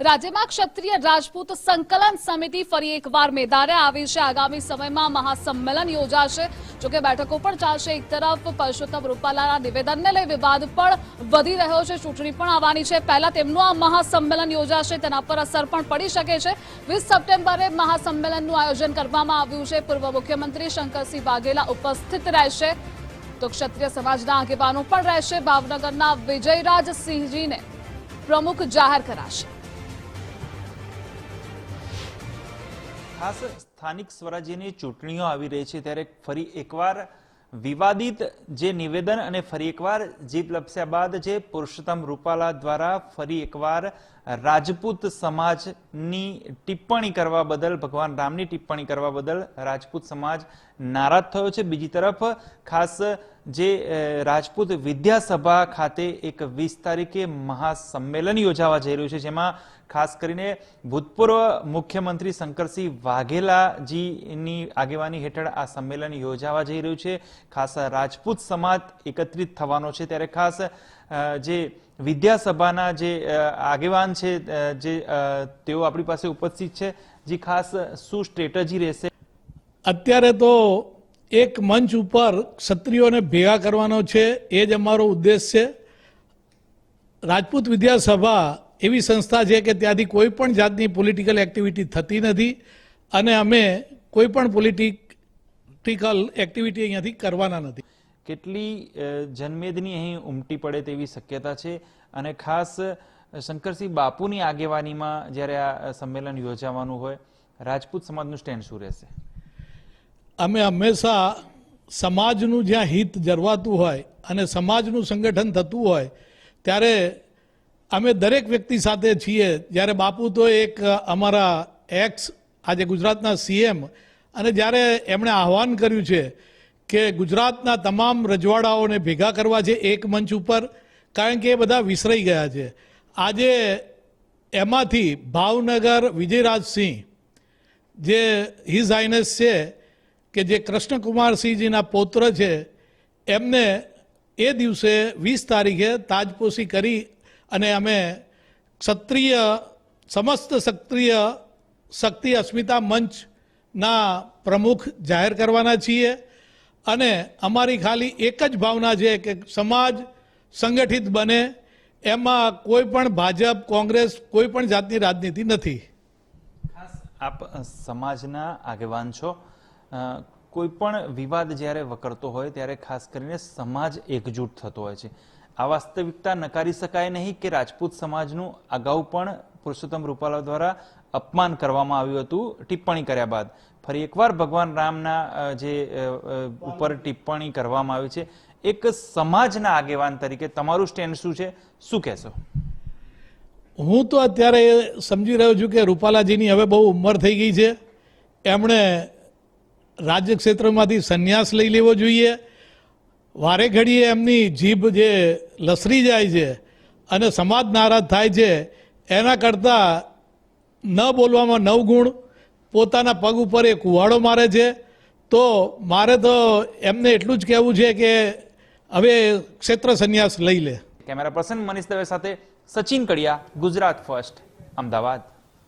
રાજ્યમાં ક્ષત્રિય રાજપૂત સંકલન સમિતિ ફરી એકવાર મેદાને આવી છે. આગામી સમયમાં મહાસંમેલન યોજાશે. જોકે બેઠકો પણ ચાલશે એક તરફ. પરસોત્તમ રૂપાલાના નિવેદનને લઈ વિવાદ પણ વધી રહ્યો છે. ચૂંટણી પણ આવવાની છે. પહેલા તેમનું આ મહાસંમેલન યોજાશે. તેના પર અસર પણ પડી શકે છે. વીસ સપ્ટેમ્બરે મહાસંમેલનનું આયોજન કરવામાં આવ્યું છે. પૂર્વ મુખ્યમંત્રી શંકરસિંહ વાઘેલા ઉપસ્થિત રહેશે. તો ક્ષત્રિય સમાજના આગેવાનો પણ રહેશે. ભાવનગરના વિજયરાજસિંહજીને પ્રમુખ જાહેર કરાશે. ખાસ સ્થાનિક સ્વરાજ્યની ચૂંટણીઓ આવી રહી છે ત્યારે ફરી એકવાર વિવાદિત જે નિવેદન અને ફરી એકવાર જીપ લપસ્યા બાદ જે પુરુષોત્તમ રૂપાલા દ્વારા ફરી એકવાર રાજપૂત સમાજની ટિપ્પણી કરવા બદલ, ભગવાન રામની ટિપ્પણી કરવા બદલ રાજપૂત સમાજ નારાજ થયો છે. બીજી તરફ, ખાસ જે રાજપૂત વિદ્યાસભા ખાતે એક વીસ તારીખે મહાસંમેલન યોજાવા જઈ રહ્યું છે, જેમાં ખાસ કરીને ભૂતપૂર્વ મુખ્યમંત્રી શંકરસિંહ વાઘેલાજીની આગેવાની હેઠળ આ સંમેલન યોજાવા જઈ રહ્યું છે. ખાસ રાજપૂત સમાજ એકત્રિત થવાનો છે. ત્યારે ખાસ જે વિદ્યાસભાના જે આગેવાન છે જે તેઓ આપણી પાસે ઉપસ્થિત છે, જે ખાસ શું સ્ટ્રેટજી રહેશે? અત્યારે તો એક મંચ ઉપર ક્ષત્રિયોને ભેગા કરવાનો છે, એ જ અમારો ઉદ્દેશ છે. રાજપૂત વિદ્યાસભા એવી સંસ્થા છે કે ત્યાંથી કોઈ પણ જાતની પોલિટિકલ એક્ટિવિટી થતી નથી અને અમે કોઈ પણ પોલિટિકલ એક્ટિવિટી અહીંયાથી કરવાના નથી. કેટલી જનમેદની અહીં ઉમટી પડે તેવી શક્યતા છે? અને ખાસ શંકરસિંહ બાપુની આગેવાનીમાં જ્યારે આ સંમેલન યોજાવાનું હોય, રાજપૂત સમાજનું સ્ટેન્ડ શું રહેશે? અમે હંમેશા સમાજનું જ્યાં હિત જરવાતું હોય અને સમાજનું સંગઠન થતું હોય, ત્યારે અમે દરેક વ્યક્તિ સાથે છીએ. જ્યારે બાપુ તો એક અમારા એક્સ આજે ગુજરાતના સીએમ અને જ્યારે એમણે આહવાન કર્યું છે કે ગુજરાતના તમામ રજવાડાઓને ભેગા કરવા છે એક મંચ ઉપર, કારણ કે એ બધા વિસરાઈ ગયા છે. આજે એમાંથી ભાવનગર વિજયરાજસિંહ, જે હિઝ હાઇનેસ છે, કે જે કૃષ્ણકુમારસિંહજીના પૌત્ર છે, એમને એ દિવસે વીસ તારીખે તાજપોશી કરી અને અમે ક્ષત્રિય, સમસ્ત ક્ષત્રિય શક્તિ અસ્મિતા મંચના પ્રમુખ જાહેર કરવાના છીએ. અને અમારી ખાલી એક જ ભાવના છે કે સમાજ સંગઠિત બને, એમાં કોઈ પણ ભાજપ, કોંગ્રેસ, કોઈ પણ જાતની રાજનીતિ નથી. આપ સમાજના આગેવાન છો. કોઈ પણ વિવાદ જ્યારે વકરતો હોય ત્યારે ખાસ કરીને સમાજ એકજૂટ થતો હોય છે. આ વાસ્તવિકતા નકારી શકાય નહીં કે રાજપૂત સમાજનું અગાઉ પણ પુરુષોત્તમ રૂપાલા દ્વારા અપમાન કરવામાં આવ્યું હતું ટિપ્પણી કર્યા બાદ. ફરી એકવાર ભગવાન રામના જે ઉપર ટિપ્પણી કરવામાં આવી છે, એક સમાજના આગેવાન તરીકે તમારું સ્ટેન્ડ શું છે? શું કહેશો? હું તો અત્યારે સમજી રહ્યો છું કે રૂપાલાજીની હવે બહુ ઉંમર થઈ ગઈ છે. એમણે રાજ્ય ક્ષેત્રમાંથી સંન્યાસ લઈ લેવો જોઈએ. વારે ઘડીએ એમની જીભ જે લસરી જાય છે અને સમાજ નારાજ થાય છે, એના કરતાં ન બોલવામાં નવ ગુણ, પોતાના પગ ઉપર એ કુવાડો મારે છે. તો મારે તો એમને એટલું જ કહેવું છે કે હવે ક્ષેત્ર સંન્યાસ લઈ લે. કેમેરા પર્સન મનીષ દવે સાથે સચિન કડિયા, ગુજરાત ફર્સ્ટ, અમદાવાદ.